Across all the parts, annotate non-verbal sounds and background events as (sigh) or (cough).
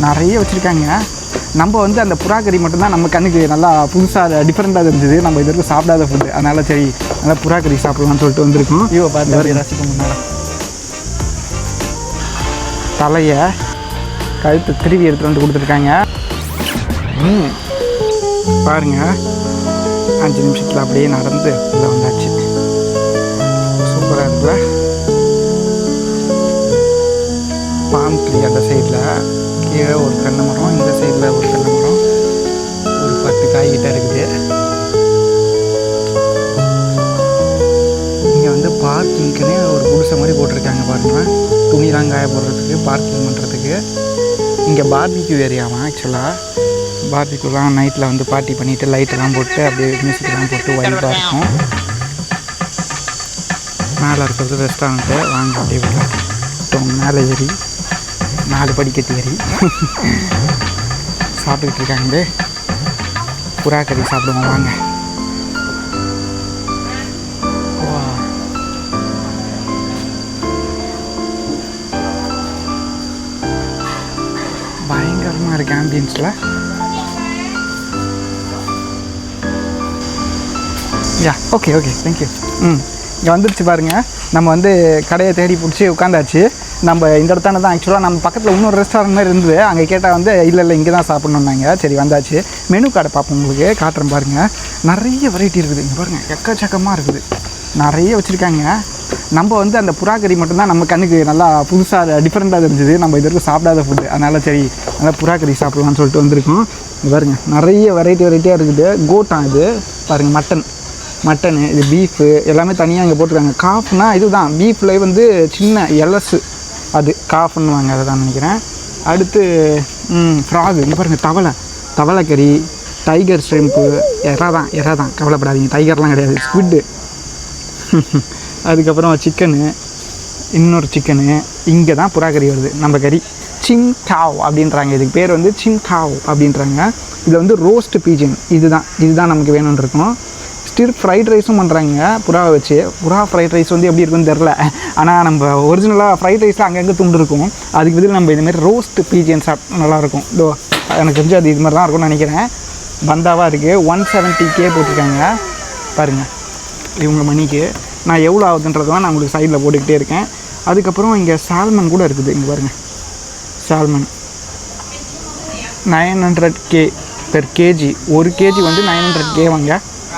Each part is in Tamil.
நிறைய வச்சுருக்காங்க. நம்ம வந்து அந்த புறா கறி மட்டும்தான் நம்ம கண்ணுக்கு நல்லா புதுசாக டிஃப்ரெண்ட்டாக இருந்தது நம்ம இது வரைக்கும் சாப்பிடாத ஃபுட்டு அதனால சரி நல்லா புறா கறி சாப்பிடலாம்னு சொல்லிட்டு வந்திருக்கோம். ஐயோ பார்த்து ரசிக்க முன்னாடி தலையை கழுத்து திருவி எடுத்துகிட்டு வந்து கொடுத்துருக்காங்க. ம். பாருங்க. அஞ்சு நிமிஷத்தில் அப்படியே நடந்து உள்ளே வந்தாச்சு. காய போடுறதுக்கு பார்க்கிங் பண்ணுறதுக்கு இங்கே பார்பிக்யூ ஏரியாவான் ஆக்சுவலாக பார்பிக்யூலாம் நைட்டில் வந்து பார்ட்டி பண்ணிவிட்டு லைட்டெல்லாம் போட்டு அப்படியே மியூசிக்லாம் போட்டு வைப்பாக இருக்கும். மேலே இருக்கிறது ரெஸ்டாரண்ட்டு வாங்க அப்படியே மேலே ஏறி. நாலு படிக்கட்டு ஏறி. சாப்பிட்டுக்கிட்டு இருக்காங்களே புறா கறி சாப்பிடுவோம் வாங்க. பயங்கரமாக இருக்கு ஆம்பியன்ஸில் yeah okay okay thank you hmm இங்கே வந்துடுச்சு பாருங்க. நம்ம வந்து கடையை தேடி பிடிச்சி உட்காந்தாச்சு. நம்ம இந்த இடத்தான தான் ஆக்சுவலாக நம்ம பக்கத்தில் இன்னொரு ரெஸ்டாரண்ட் மாதிரி இருந்தது. அங்கே கேட்டால் வந்து இல்லை இல்லை இங்கே தான் சாப்பிட்ணுன்னாங்க சரி வந்தாச்சு. மெனு கார்டை பார்ப்போம் உங்களுக்கு. காட்டுறேன் பாருங்கள் நிறைய வெரைட்டி இருக்குது. இங்கே பாருங்கள் எக்கச்சக்கமாக இருக்குது. நிறைய வச்சுருக்காங்க. நம்ம வந்து அந்த புறாக்கறி மட்டும்தான் நம்ம கண்ணுக்கு நல்லா புதுசாக டிஃப்ரெண்ட்டாக இருந்தது நம்ம இது வரைக்கும் சாப்பிடாத ஃபுட்டு அதனால சரி நல்லா புறா கறி சாப்பிட்லாம்னு சொல்லிட்டு வந்திருக்கோம். பாருங்கள் பாருங்க நிறைய வெரைட்டி வெரைட்டியாக இருக்குது. கோட்டான் இது. பாருங்கள் மட்டன் மட்டனு இது பீஃபு எல்லாமே தனியாக இங்கே போட்டிருக்காங்க. காஃப்னா இதுதான். பீஃப்ல வந்து சின்ன எலசு. அது காஃப்னுவாங்க அதை தான் நினைக்கிறேன். அடுத்து ஃப்ராகு இங்கே பாருங்கள் தவளை. தவளை கறி டைகர் ஸ்ட்ரெம்பு எறா தான் எறா தான் கவலைப்படாதீங்க டைகர்லாம் கிடையாது. ஸ்குவிட்டு (laughs) அதுக்கப்புறம் சிக்கனு இன்னொரு சிக்கனு இங்கே தான் புறா கறி வருது நம்ம கறி. சிங் டாவ் அப்படின்றாங்க. இதுக்கு பேர் வந்து சிங் டாவ் அப்படின்றாங்க. இதில் வந்து ரோஸ்ட் பீஜன் இதுதான். இதுதான் நமக்கு வேணும்னு இருக்கும் ஸ்டிர் ஃப்ரைட் ரைஸும் பண்ணுறாங்க புறாவை வச்சு. புறா ஃப்ரைட் ரைஸ் வந்து எப்படி இருக்குன்னு தெரில ஆனால் நம்ம ஒரிஜினலாக ஃப்ரைட் ரைஸில் அங்கங்கே துண்டு இருக்கும். அதுக்கு பதில் நம்ம இதுமாரி ரோஸ்ட் பீஜன் சாப் நல்லாயிருக்கும். இதோ எனக்கு தெரிஞ்சு அது இது மாதிரி தான் இருக்கும்னு நினைக்கிறேன். பந்தாவாக இருக்குது ஒன் செவன்ட்டி கே போட்டிருக்காங்க. பாருங்கள் இவங்க மணிக்கு. நான் எவ்வளோ ஆகுதுன்றதெல்லாம் நான் உங்களுக்கு சைடில் போட்டுக்கிட்டே இருக்கேன். அதுக்கப்புறம் இங்கே சால்மன் கூட இருக்குது. இங்கே பாருங்கள் salmon. Nine hundred K per kg ஒரு கேஜி வந்து நைன் ஹண்ட்ரட் கே வாங்க.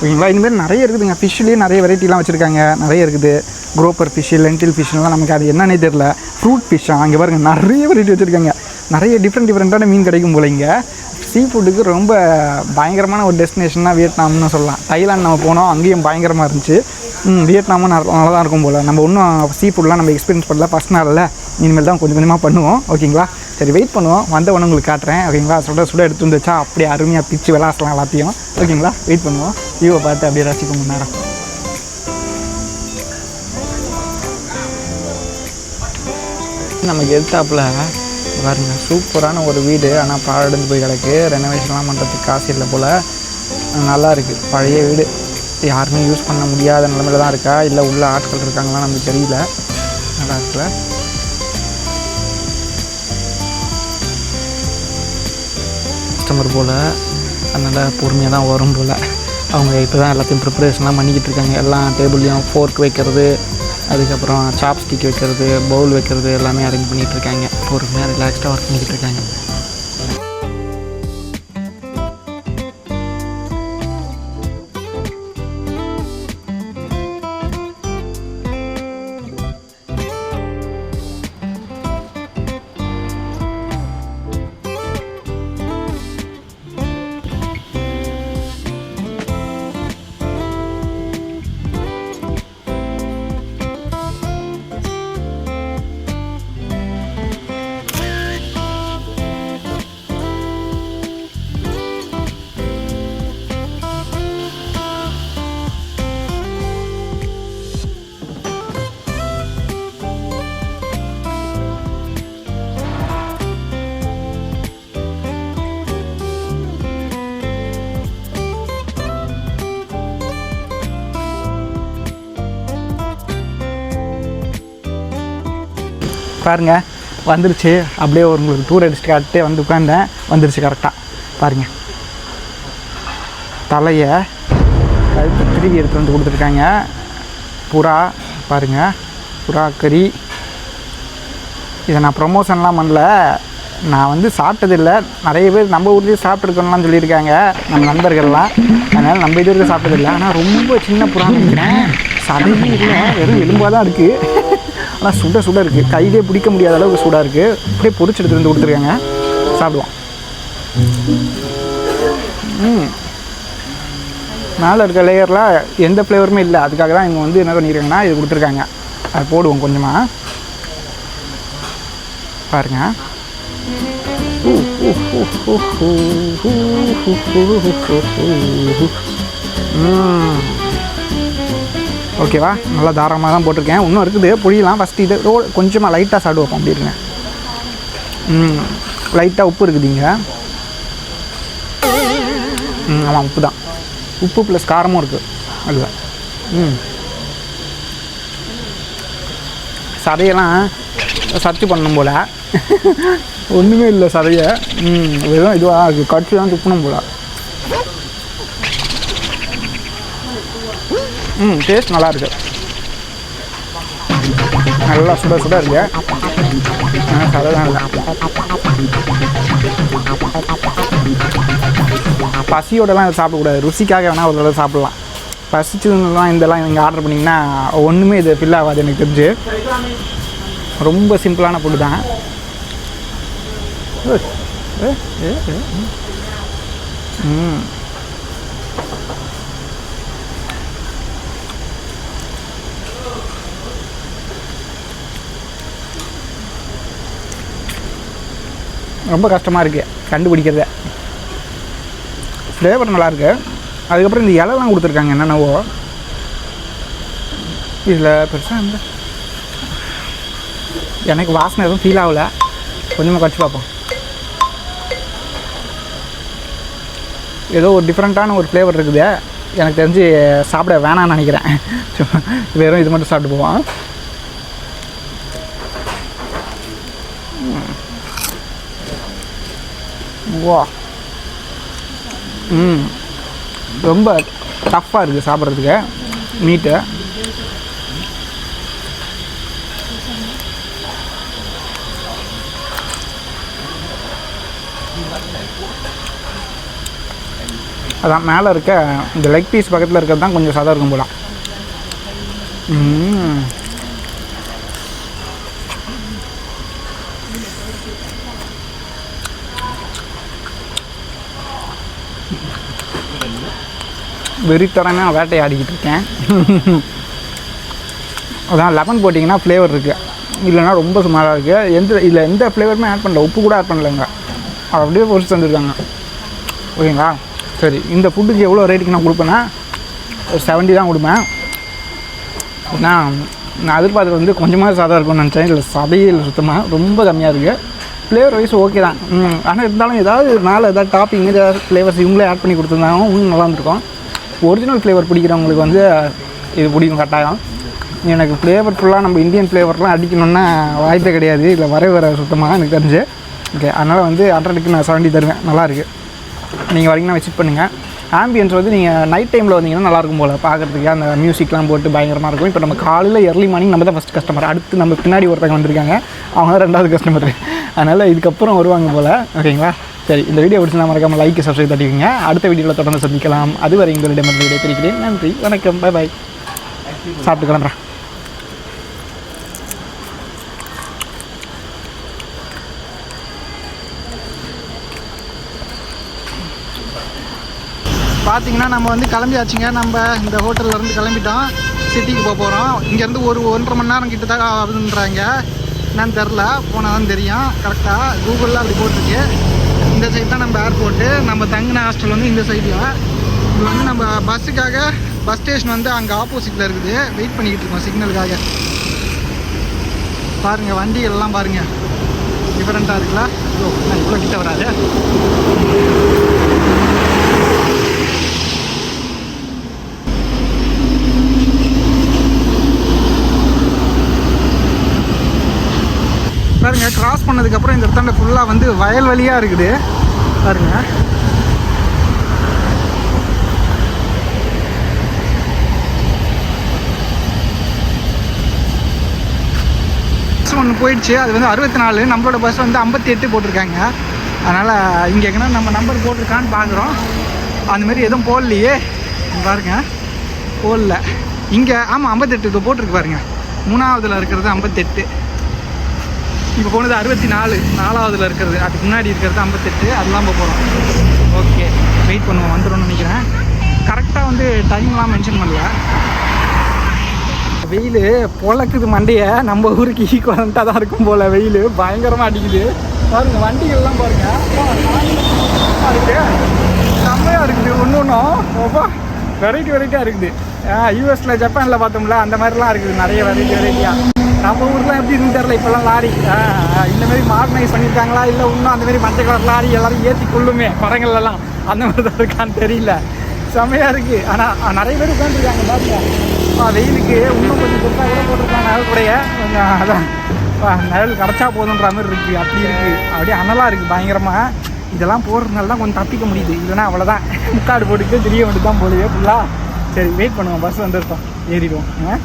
ஓகேங்களா? இனிமேல் நிறைய இருக்குதுங்க. ஃபிஷ்லேயே நிறைய வெரைட்டிலாம் வச்சுருக்காங்க. நிறைய இருக்குது. குரோப்பர் ஃபிஷ்ஷு லென்டில் ஃபிஷ்லாம் நமக்கு அது என்னன்னே தெரில ஃப்ரூட் ஃபிஷ்ஷாக அங்கே பாருங்கள் நிறைய வெரைட்டி வச்சுருக்காங்க. நிறைய டிஃப்ரெண்ட் டிஃப்ரெண்ட்டான மீன் கிடைக்கும் போல இங்கே. சீ ஃபுட்டுக்கு ரொம்ப பயங்கரமான ஒரு டெஸ்டினேஷன்னா வியட்நாம்னு சொல்லலாம். தைலாந்து நம்ம போனோம் அங்கேயும் பயங்கரமாக இருந்துச்சு. வியட்நாமும் நல்ல நல்லா தான் இருக்கும் போல். நம்ம இன்னும் சீ ஃபுட்லாம் நம்ம எக்ஸ்பீரியன்ஸ் பண்ணல ஃபஸ்ட் நாளில் இனிமேல் தான் கொஞ்சம் கொஞ்சமாக பண்ணுவோம் ஓகேங்களா? சரி வெயிட் பண்ணுவோம். வந்த உடனே உங்களுக்கு காட்டுறேன். ஓகேங்களா? சுட சுட எடுத்து வந்துச்சா அப்படியே அருமையாக பிச்சு விளாசலாம் எல்லாத்தையும். ஓகேங்களா? வெயிட் பண்ணுவோம். வியூவை பார்த்து அப்படியே ரசிப்போம் நேரம் நமக்கு எதிர்த்தாப்புல பாருங்கள் சூப்பரான ஒரு வீடு. ஆனால் பாழடைஞ்சு போய் கிடக்கு. ரெனோவேஷன்லாம் பண்ணுறதுக்கு காசு இல்லை போல். நல்லா இருக்குது பழைய வீடு. யாருமே யூஸ் பண்ண முடியாத நிலமையில தான் இருக்கா? இல்லை உள்ள ஆட்கள் இருக்காங்களா நமக்கு தெரியல. நல்லா இருக்குல்ல? கஸ்டமர் போல். அதனால் பொறுமையாக தான் வரும் போல். அவங்க இப்போ தான் எல்லாத்தையும் ப்ரிப்பரேஷன்லாம் பண்ணிக்கிட்டு இருக்காங்க. எல்லாம் டேபிள்லையும் ஃபோர்க் வைக்கிறது அதுக்கப்புறம் சாப்ஸ்டிக் வைக்கிறது பவுல் வைக்கிறது எல்லாமே அரேஞ்ச் பண்ணிகிட்ருக்காங்க பொறுமையாக ரிலாக்ஸ்டாக ஒர்க் பண்ணிக்கிட்டு இருக்காங்க. பாருங்க வந்துருச்சு. அப்படியே ஒரு உங்களுக்கு டூர் அடிச்சுட்டு காட்டே வந்து உட்காந்தேன் வந்துருச்சு கரெக்டாக பாருங்க. தலையை கழுத்து திருவி எடுத்து வந்து கொடுத்துருக்காங்க. புறா பாருங்க. புறா கறி. இதை நான் ப்ரொமோஷன்லாம் பண்ணல. நான் வந்து சாப்பிட்டதில்லை நிறைய பேர் நம்ம ஊர்லேயே சாப்பிட்ருக்கோம்லாம் சொல்லியிருக்காங்க. நம்ம நண்பர்கள்லாம். அதனால் நம்ம இது வரைக்கும் சாப்பிட்டதில்லை ஆனால் ரொம்ப சின்ன புறான்னு நினைக்கிறேன். சதையே இல்லை. வெறும் எலும்பாக தான் இருக்குது ஆனால் சுட சுட இருக்குது கையிலே பிடிக்க முடியாத அளவுக்கு சூடாக இருக்குது அப்படியே பொறிச்சு எடுத்து வந்து கொடுத்துருக்காங்க. சாப்பிடுவோம் ம். மேலே இருக்க லேயரில் எந்த ஃப்ளேவருமே இல்லை. அதுக்காக தான் இவங்க வந்து என்ன பண்ணியிருக்காங்கன்னா இது கொடுத்துருக்காங்க. அது போடுவோம் கொஞ்சமாக பாருங்க. ம். ஓகேவா? நல்லா தாராளமாக தான் போட்டிருக்கேன். இன்னும் இருக்குது. புளியலாம் ஃபஸ்ட்டு இது. ரோ கொஞ்சமாக லைட்டாக சாப்பிடு வைப்போம் அப்படி இருங்க. ம். லைட்டாக உப்பு இருக்குதுங்க ம் ஆமாம் உப்பு தான். உப்பு ப்ளஸ் காரமும் இருக்குது அதில் ம். சதையெல்லாம் சத்து பண்ணணும் போல். ஒன்றுமே இல்லை சதையை. ம் வெறும் இதுவாக இருக்குது கட்சி தான் துப்பணும் போல். ம் டேஸ்ட் நல்லா இருக்கு. நல்லா சுட சுட இருக்கு. ஆ, தான் இல்லை பசியோடலாம் இதை சாப்பிடக்கூடாது. ருசிக்காக வேணால் ஒரு தடவை சாப்பிட்லாம். பசிச்சதுலாம் இதெல்லாம் நீங்கள் ஆர்டர் பண்ணிங்கன்னா ஒன்றுமே இது ஃபில் ஆகாது எனக்கு தெரிஞ்சு. ரொம்ப சிம்பிளான ஃபுட்டு தான். ம். ரொம்ப கஷ்டமாக இருக்குது கண்டுபிடிக்கிறது. ஃப்ளேவர் நல்லாயிருக்கு அதுக்கப்புறம் இந்த இலைலாம் கொடுத்துருக்காங்க என்னென்னவோ. இதில் பெருசாக இந்த எனக்கு வாசனை எதுவும் ஃபீல் ஆகல. கொஞ்சமாக குறைச்சி பார்ப்போம். ஏதோ ஒரு டிஃப்ரெண்ட்டான ஒரு ஃப்ளேவர் இருக்குது. எனக்கு தெரிஞ்சு சாப்பிட வேணாம்னு நினைக்கிறேன். (laughs) வெறும் இது மட்டும் சாப்பிட்டு போவோம். வா. ம். ரொம்ப டஃப்பாக இருக்குது சாப்பிட்றதுக்கு. மீட்டு அதான் மேலே இருக்க இந்த லெக் பீஸ் பக்கத்தில் இருக்கிறது தான் கொஞ்சம் சதா இருக்கும் போல. வெறித்தரமாக வேட்டையாடிக்கிட்டு இருக்கேன் அதான் லெமன் போட்டிங்கன்னா ஃப்ளேவர் இருக்குது இல்லைன்னா ரொம்ப சுமாராக இருக்குது எந்த இதில் எந்த ஃப்ளேவருமே ஆட் பண்ணல. உப்பு கூட ஆட் பண்ணலைங்க அப்படியே பொறிச்சு தந்துருக்காங்க. ஓகேங்களா? சரி இந்த ஃபுட்டுக்கு எவ்வளோ ரேட்டுக்கு நான் கொடுப்பேன்னா? ஒரு செவன்ட்டி தான் கொடுப்பேன். ஏன்னா நான் எதிர்பார்த்தது வந்து கொஞ்சமாக சாதம் இருக்கும்னு நினச்சேன். இல்லை சதையில் சுத்தமாக ரொம்ப கம்மியாக இருக்குது ஃப்ளேவர் வைஸ் ஓகே தான். ஆனால் இருந்தாலும் ஏதாவது மேலே ஏதாவது டாப்பிங் ஏதாவது ஃப்ளேவர்ஸ் இவங்களே ஆட் பண்ணி கொடுத்துருந்தாலும் இன்னும் நல்லா இருந்திருக்கும். ஒரிஜினல் ஃப்ளேவர் பிடிக்கிறவங்களுக்கு வந்து இது பிடிக்கும் கட்டாயம். எனக்கு ஃப்ளேவர் ஃபுல்லாக நம்ம இந்தியன் ஃப்ளேவர்லாம் அடிக்கணும்னா வாய்ப்பே கிடையாது. இல்லை வரவே வர சுத்தமாக எனக்கு தெரிஞ்சு. ஓகே அதனால் வந்து ஹண்ட்ரடுக்கு நான் செவன்ட்டி தருவேன். நல்லாயிருக்கு நீங்கள் வரீங்கன்னா விசிட் பண்ணுங்கள் ஆம்பியன்ஸ் வந்து நீங்கள் நைட் டைமில் வந்தீங்கன்னா நல்லாயிருக்கும் போல் பார்க்குறதுக்கு அந்த மியூசிக்லாம் போட்டு பயங்கரமாக இருக்கும். இப்போ நம்ம காலையில் எர்லி மார்னிங் நம்ம தான் ஃபஸ்ட் கஸ்டமர் அடுத்து நம்ம பின்னாடி ஒருத்தவங்க வந்திருக்காங்க. அவங்க தான் ரெண்டாவது கஸ்டமர் அதனால் இதுக்கப்புறம் வருவாங்க போல். ஓகேங்களா சரி இந்த வீடியோ பிடிச்சிருந்தா மறக்காமல் லைக் சப்ஸ்கிரைப் தட்டிக்கோங்க. அடுத்த வீடியோவில் தொடர்ந்து சந்திக்கலாம். அதுவரை உங்களிடம் வீடியோ பிரிக்கிறேன் நன்றி வணக்கம் பை பாய் சாப்பிட்டு கிளம்புறேன் பார்த்தீங்கன்னா நம்ம வந்து கிளம்பியாச்சுங்க. நம்ம இந்த ஹோட்டல்ல இருந்து கிளம்பிட்டோம். சிட்டிக்கு போக போகிறோம் இங்கேருந்து ஒரு ஒன்றரை மணி நேரம் கிட்ட தான் ஆகுதுன்றாங்க. என்னன்னு தெரில போனால் தான் தெரியும் கரெக்டாக கூகுளில் அப்படி போட்டிருக்கு. இந்த சைடு தான் நம்ம ஏர்போர்ட்டு நம்ம தங்கின ஹாஸ்டல் வந்து இந்த சைடில் இது வந்து நம்ம பஸ்ஸுக்காக பஸ் ஸ்டேஷன் வந்து அங்கே ஆப்போசிட்டில் இருக்குது. வெயிட் பண்ணிக்கிட்டு இருக்கோம் சிக்னலுக்காக பாருங்கள் வண்டிகள்லாம் பாருங்கள் டிஃப்ரெண்ட்டாக இருக்குல்ல? ஓ நான் இவ்வளோ கிட்ட வராது பாருங்க கிராஸ் பண்ணதுக்கப்புறம் இந்த இடத்தாண்ட ஃபுல்லாக வந்து வயல்வெளியாக இருக்குது. பாருங்க. ஒன்று போயிடுச்சு. அது வந்து அறுபத்தி நாலு நம்மளோட பஸ் வந்து ஐம்பத்தி எட்டு போட்டிருக்காங்க. அதனால் இங்கே எங்கன்னா நம்ம நம்பர் போட்டிருக்கான்னு பார்க்குறோம் அந்த மாதிரி எதுவும் போடலையே. பாருங்க. போடல. இங்கே ஆமாம் ஐம்பத்தெட்டு இது போட்டிருக்கு பாருங்க. மூணாவதுல இருக்கிறது ஐம்பத்தெட்டு. இப்போ போனது அறுபத்தி நாலு நாலாவதுல இருக்கிறது. அதுக்கு முன்னாடி இருக்கிறது ஐம்பத்தெட்டு அதெல்லாம் போக போகிறோம் ஓகே வெயிட் பண்ணுவோம் வந்துடும்னு நினைக்கிறேன். கரெக்டாக வந்து டைம்லாம் மென்ஷன் பண்ணல. வெயில் பொழக்குது மண்டையை. நம்ம ஊருக்கு ஈக்குவலண்ட்டாக தான் இருக்கும் போல் வெயில். பயங்கரமாக அடிக்குது. பாருங்க வண்டிகள்லாம் பாருங்க. இருக்கு. செம்மையாக இருக்குது. ஒன்று ஒன்றும் ரொம்ப வெரைட்டி வெரைட்டியாக இருக்குது. யூஎஸில் ஜப்பானில் பார்த்தோம்ல அந்த மாதிரிலாம் இருக்குது. நிறைய வெரைட்டி வெரைட்டியாக நம்ம ஊர்லாம் எப்படி இருக்குன்னு தெரில இப்போல்லாம் லாரி இந்தமாரி இந்த மாதிரி மாடர்னைஸ் பண்ணியிருக்காங்களா? இல்லை இன்னும் அந்த மாதிரி மஞ்சள் கலர் லாரி எல்லாரும் ஏற்றி கொள்ளுமே படங்கள்லாம் அந்த மாதிரி தான் இருக்கான்னு தெரியல. செம்மையாக இருக்குது ஆனால் நிறைய பேர் உட்காந்துருக்காங்க பாருங்க. வெயிலுக்கு இன்னும் கொஞ்சம் கொடுத்தா கூட போட்டிருக்காங்க நிழல் கூடைய. கொஞ்சம் அதான். நிழல் கிடச்சா போதுன்ற மாதிரி இருக்குது அப்படி இருக்குது அப்படியே அனலாக இருக்குது பயங்கரமாக இதெல்லாம் போடுறதுனால தான் கொஞ்சம் தப்பிக்க முடியுது. இல்லைன்னா அவ்வளோதான் முக்காடு போட்டுக்கிட்டு திரிய வேண்டியது தான் போடுவே ஃபுல்லாக சரி வெயிட் பண்ணுவோம் பஸ் வந்துருக்கோம் ஏறிடுவோம். ஆ?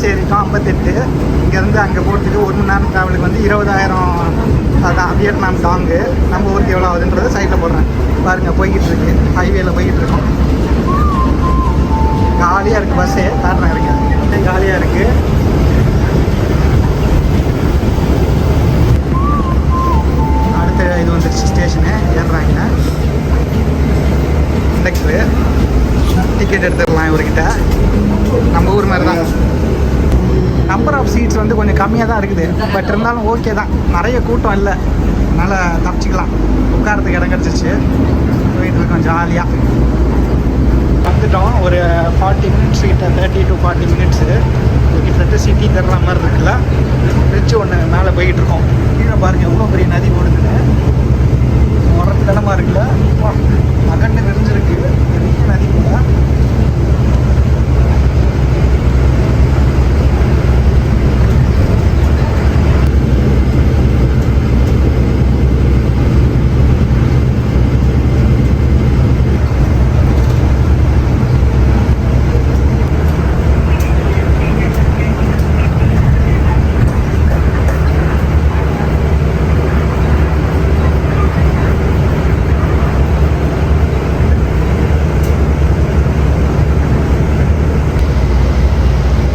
சரிக்கா ஐம்பத்தெட்டு. இங்கேருந்து அங்கே போகிறதுக்கு ஒரு மணி நேரம் ட்ராவலுக்கு வந்து இருபதாயிரம் அதான் வியட்நாம் டாங்கு நம்ம ஊருக்கு எவ்வளோ ஆகுதுன்றது சைடில் போடுறேன். பாருங்கள் போய்கிட்டு இருக்கு. ஹைவேல போய்கிட்டு இருக்கோம். காலியாக இருக்குது பஸ்ஸே காட்டுறேன் இருங்க அப்படியே காலியாக இருக்குது அடுத்த இது வந்துருச்சு ஸ்டேஷனு ஏறுறாங்க கண்டக்டரு டிக்கெட் எடுத்துடலாம் இவர்கிட்ட நம்ம ஊர் மாதிரி தான் நம்பர் ஆஃப் சீட்ஸ் வந்து கொஞ்சம் கம்மியாக தான் இருக்குது பட் இருந்தாலும் ஓகே தான் நிறைய கூட்டம் இல்லை. அதனால் தப்பிச்சிக்கலாம். உட்காரத்துக்கு இடம் கிடச்சிச்சு போயிட்டு இருக்கோம் ஜாலியாக வந்துட்டோம். ஒரு ஃபார்ட்டி மினிட்ஸ் கிட்ட தேர்ட்டி டு ஃபார்ட்டி மினிட்ஸு கிட்டத்தட்ட சிட்டி தர்ற மாதிரி இருக்குல்ல. பிரிட்ஜ் ஒன்று மேலே போய்கிட்டு இருக்கோம். கீழே பாருங்க எவ்வளோ பெரிய நதி ஓடுதுன்னு. உரத்து தினமாக இருக்குல்ல. வா, அகண்டு நெறிஞ்சிருக்கு பெரிய நதி கூட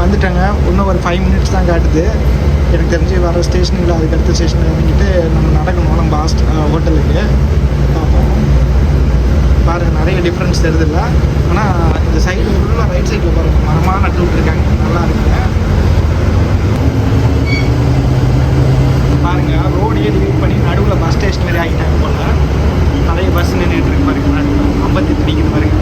வந்துட்டாங்க. இன்னும் ஒரு ஃபைவ் மினிட்ஸ் தான் காட்டுது. எனக்கு தெரிஞ்சு வர ஸ்டேஷனில் அதுக்கு அடுத்த ஸ்டேஷனில் இறங்கிட்டு நம்ம நடக்கணும் நம்ம ஹாஸ்ட் ஹோட்டலுக்கு. பார்ப்போம். பாருங்கள் நிறைய டிஃப்ரென்ஸ் தெரியுதுல்ல. ஆனால் இந்த சைடு ஃபுல்லாக ரைட் சைடில் பாருங்க. மரமாக நட்டு இருக்காங்க. நல்லா இருக்குங்க. பாருங்க ரோடையே டிவைட் பண்ணி நடுவில் பஸ் ஸ்டேஷன் மாதிரி ஆகிட்டாங்க போல. நிறைய பஸ் நின்றுட்டு இருக்கு பாருங்க ஐம்பத்தெட்டு நிற்கிது பாருங்க.